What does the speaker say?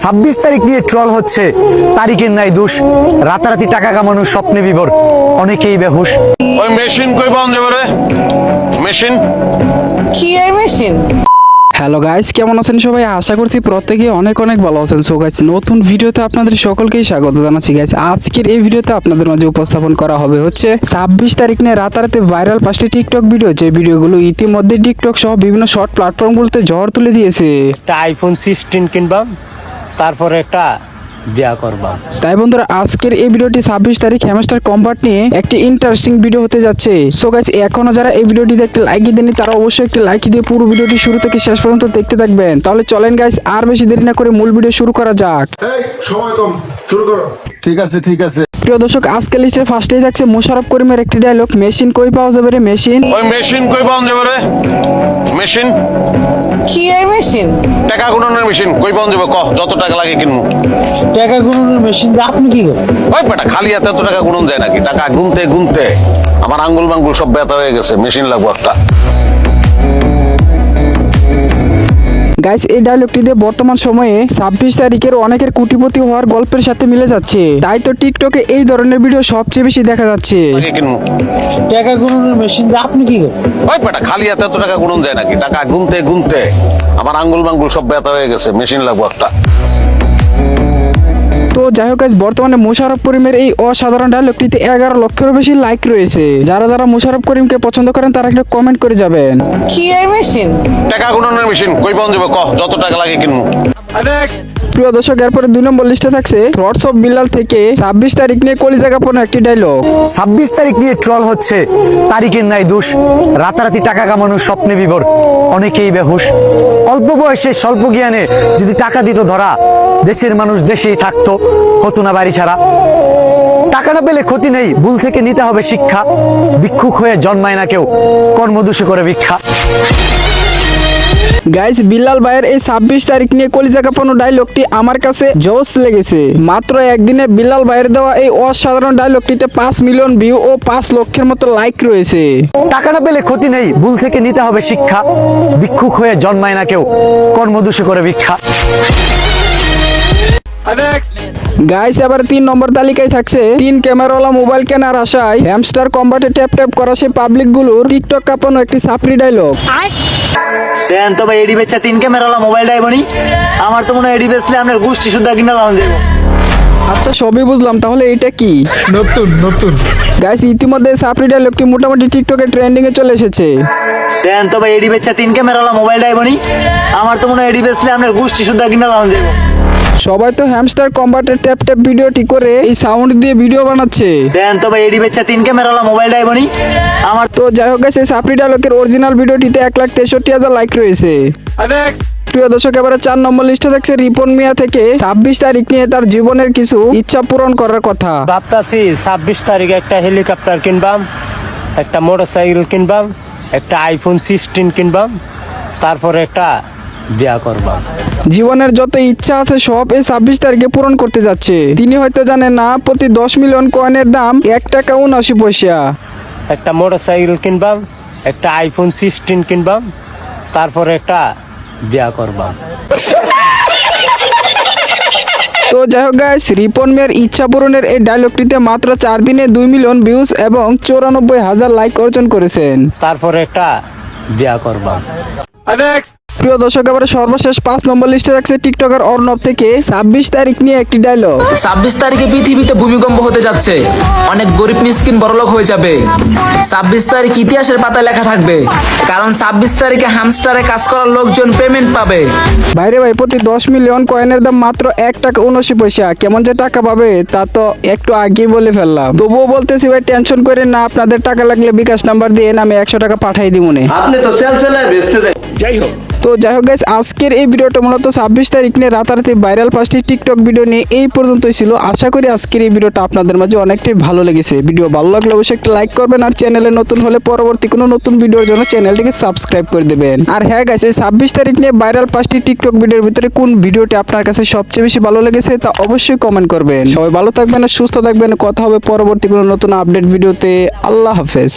ছাব্বিশ তারিখ নিয়ে ট্রল হচ্ছে। তারিখের নাই দোষ। রাতারাতি টাকা কামানোর স্বপ্নে বিভোর। অনেকেই বেহুশ। ওই মেশিন কই পাওয়া যাবে মেশিন? কি এর মেশিন? হ্যালো গাইস কেমন আছেন সবাই? আশা করছি প্রত্যেকে অনেক অনেক ভালো আছেন। সো গাইস নতুন ভিডিওতে আপনাদের সকলকেই স্বাগত জানাচ্ছি গাইস আজকের এই ভিডিওতে আপনাদের মাঝে উপস্থাপন করা হবে হচ্ছে ছাব্বিশ তারিখ নিয়ে রাতারাতি ভাইরাল পাঁচটি টিকটক ভিডিও যে ভিডিওগুলো ইতিমধ্যে টিকটক সহ বিভিন্ন শর্ট প্ল্যাটফর্মগুলোতে ঝড় তুলে দিয়েছে। আইফোন সিক্সটিন কিনবাম। তারপরে একটা বিয়া করবা। তাই বন্ধুরা আজকের এই ভিডিওটি ছাব্বিশ তারিখ হ্যামাস্টার কম্পার্ট নিয়ে একটি ইন্টারেস্টিং ভিডিও হতে যাচ্ছে। সো গাইজ এখনও যারা এই ভিডিওটিতে একটি লাইক দেননি তারা অবশ্যই একটি লাইক দিয়ে পুরো ভিডিওটি শুরু থেকে শেষ পর্যন্ত দেখতে থাকবেন। তাহলে চলেন গাইস আর বেশি দেরি না করে মূল ভিডিও শুরু করা যাক। এই সময় কম শুরু করো। ঠিক আছে ঠিক আছে। প্রিয় দর্শক আজকে লিস্টের ফার্স্টেই থাকছে মোশারফ করিমের একটি ডায়লগ মেশিন কই পাওয়া যাবে রে মেশিন? ওই মেশিন কই পাওয়া যাবে রে? মেশিন? কি এর মেশিন? টাকা গুণনের মেশিন কই পাওয়া যাবে? কহ যত টাকা লাগে কিনবো টাকা গুলোর মেশিন আপনি কি করেন? ওই বেটা খালি হাতে এত টাকা গুণন যায় নাকি? টাকা গুনতে গুনতে আমার আঙ্গুল মাঙ্গুল সব ব্যথা হয়ে গেছে মেশিন লাগবো একটা। গাইস এই ডায়লগটি দিয়ে বর্তমান সময়ে ছাব্বিশ তারিখের অনেকের কোটিপতি হওয়ার গল্পের সাথে মিলে যাচ্ছে। তাই তো টিকটকে এই ধরনের ভিডিও সবচেয়ে বেশি দেখা যাচ্ছে। টাকা গুণনের মেশিন আপনি কি ভাই ওই বেটা খালি হাতে এত টাকা গুণন যায় নাকি? টাকা গুনতে গুনতে আমার আঙ্গুল মাঙ্গুল সব ব্যথা হয়ে গেছে মেশিন লাগবো একটা। তো যাই হোক বর্তমানে মোশারফ করিমের এই অসাধারণ ডায়লগটিতে এগারো লক্ষেরও বেশি লাইক রয়েছে। যারা যারা মোশারফ করিমকে পছন্দ করেন তারা একটু কমেন্ট করে যাবেন। কি এর মেশিন টাকা গুণনের মেশিন কই বন্ধ যাবে? যত টাকা লাগে কিনবো। প্রিয় দর্শক, এরপরে দুই নম্বর লিস্টে থাকছে থ্রটস অফ বিল্লাল থেকে ছাব্বিশ তারিখ নিয়ে কলিজা কাপড় একটি ডায়লগ ছাব্বিশ তারিখ নিয়ে ট্রল হচ্ছে, তারিখের নাই দোষ, রাতারাতি টাকা কামানোর স্বপ্নে বিভোর অনেকেই বেহুশ। অল্প বয়সে, স্বল্প জ্ঞানে যদি টাকা দিত ধরা, দেশের মানুষ দেশেই থাকতো, হতো না বাড়ি ছাড়া। টাকা না পেলে ক্ষতি নেই, ভুল থেকে নিতে হবে শিক্ষা। ভিক্ষুক হয়ে জন্মায় না কেউ, কর্মদোষে করে ভিক্ষা। গাইস বিল্লাল ভাইয়ের এই ছাব্বিশ তারিখ নিয়ে কলিজা কাঁপানো ডায়লগটি আমার কাছে জোস লেগেছে। মাত্র একদিনে বিল্লাল ভাইয়ের দেওয়া এই অসাধারণ ডায়লগটিতে পাঁচ মিলিয়ন ভিউ ও পাঁচ লক্ষের মতো লাইক রয়েছে। টাকা না পেলে ক্ষতি নেই ভুল থেকে নিতে হবে শিক্ষা। ভিক্ষুক হয়ে জন্মায় না কেউ কর্মদোষে করে ভিক্ষা। গাইস এবার তিন নম্বর তালিকায় থাকছে তিন ক্যামেরাওয়ালা মোবাইল কেনার আশায় হ্যামস্টার কম্বাটে ট্যাপ ট্যাপ করা সেই পাবলিকগুলোর টিকটক কাঁপানো একটি সাপড়ি ডায়লগ দেন তো ভাই এডি বেচা তিন ক্যামেরাওয়ালা মোবাইল ডাইবনি আমার তো মনে হয় এডি বেচলে আপনার গোষ্ঠী শুদ্ধ কিনা লাগান যাব আচ্ছা সবই বুঝলাম। তাহলে এটা কি? নতুন নতুন। গাইস ইতিমধ্যে সাপ্রিডার লোকটি মোটামুটি টিকটকে ট্রেন্ডিং এ চলে এসেছে। দেন তো ভাই এডি বেচা তিন ক্যামেরাওয়ালা মোবাইল ডাইবনি আমার তো মনে হয় এডি বেচলে আপনার গোষ্ঠী শুদ্ধ কিনা লাগান যাব সবাই তো হ্যামস্টার কম্বাটের ট্যাপ ট্যাপ ভিডিওটি করে এই সাউন্ড দিয়ে ভিডিও বানাচ্ছে। দেন তো ভাই এডি বেচা তিন ক্যামেরাওয়ালা মোবাইল ডাইবনি আমার তো যাই হোক guys, এই সাপড়ি ডায়লগের অরিজিনাল ভিডিওটিতে এক লাখ তেষট্টি হাজার লাইক রয়েছে। প্রিয় দর্শক এবারে চার নম্বর লিস্টে থাকছে রিপন মিয়া থেকে ছাব্বিশ তারিখ নিয়ে তার জীবনের কিছু ইচ্ছা পূরণ করার কথা। ভাবতাছি ছাব্বিশ তারিখে একটা হেলিকপ্টার কিনবাম একটা মোটর সাইকেল কিনবাম একটা আইফোন সিক্সটিন কিনবাম তারপরে একটা বিয়া করবাম জীবনের যত ইচ্ছা আছে সব এই ছাব্বিশ তারিখে পূরণ করতে যাচ্ছে। তিনি হয়তো জানেন না প্রতি দশ মিলিয়ন কয়েনের দাম এক টাকা উনআশি পয়সা। একটা মোটর সাইকেল কিনবাম একটা আইফোন সিক্সটিন কিনবাম তারপরে একটা বিয়া করবাম তো যাই হোক গাইস রিপন মিয়ার ইচ্ছা পূরণের এই ডায়লগটিতে মাত্র চার দিনে দুই মিলিয়ন ভিউজ এবং চৌরানব্বই হাজার লাইক অর্জন করেছেন। তারপরে একটা বিয়া করবাম প্রিয় দর্শক এবারে সর্বশেষ পাঁচ নম্বর লিস্টে রাখছে টিকটকার অর্ণব থেকে ছাব্বিশ তারিখ নিয়ে একটি ডায়লগ ছাব্বিশ তারিখে পৃথিবীতে ভূমিকম্প হতে যাচ্ছে। অনেক গরিব মিসকিন বড়লোক হয়ে যাবে। ছাব্বিশ তারিখ ইতিহাসের পাতায় লেখা থাকবে। কারণ ছাব্বিশ তারিখে হামস্টারে কাজ করার লোকজন পেমেন্ট পাবে। বাইরে ভাই প্রতি দশ মিলিয়ন কয়েনের দাম মাত্র এক টাকা উনআশি পয়সা। কেমন যে টাকা পাবে তা তো একটু আগেই বলে ফেললাম। তবুও বলতেছি ভাই টেনশন করেন না আপনাদের টাকা লাগলে বিকাশ নাম্বার দিয়ে আমি একশো টাকা পাঠাই দিব মনে আপনি তো সেল সেলায় বেচতে যাই। তো যাই হোক আজকের এই ভিডিওটা মূলত ছাব্বিশ তারিখ নিয়ে রাতারাতি ভাইরাল পাঁচটি টিকটক ভিডিও নিয়ে এই পর্যন্তই ছিল। আশা করি আজকের এই ভিডিওটা আপনাদের মাঝে অনেকটাই ভালো লেগেছে। ভিডিও ভালো লাগলে অবশ্যই একটা লাইক করবেন আর চ্যানেলে নতুন হলে পরবর্তী কোনো নতুন ভিডিওর জন্য চ্যানেলটিকে সাবস্ক্রাইব করে দেবেন। আর হ্যাঁ এই ছাব্বিশ তারিখ নিয়ে ভাইরাল পাঁচটি টিকটক ভিডিওর ভিতরে কোন ভিডিওটি আপনার কাছে সবচেয়ে বেশি ভালো লেগেছে তা অবশ্যই কমেন্ট করবেন। সবাই ভালো থাকবেন আর সুস্থ থাকবেন। কথা হবে পরবর্তী কোনো নতুন আপডেট ভিডিওতে আল্লাহ হাফেজ।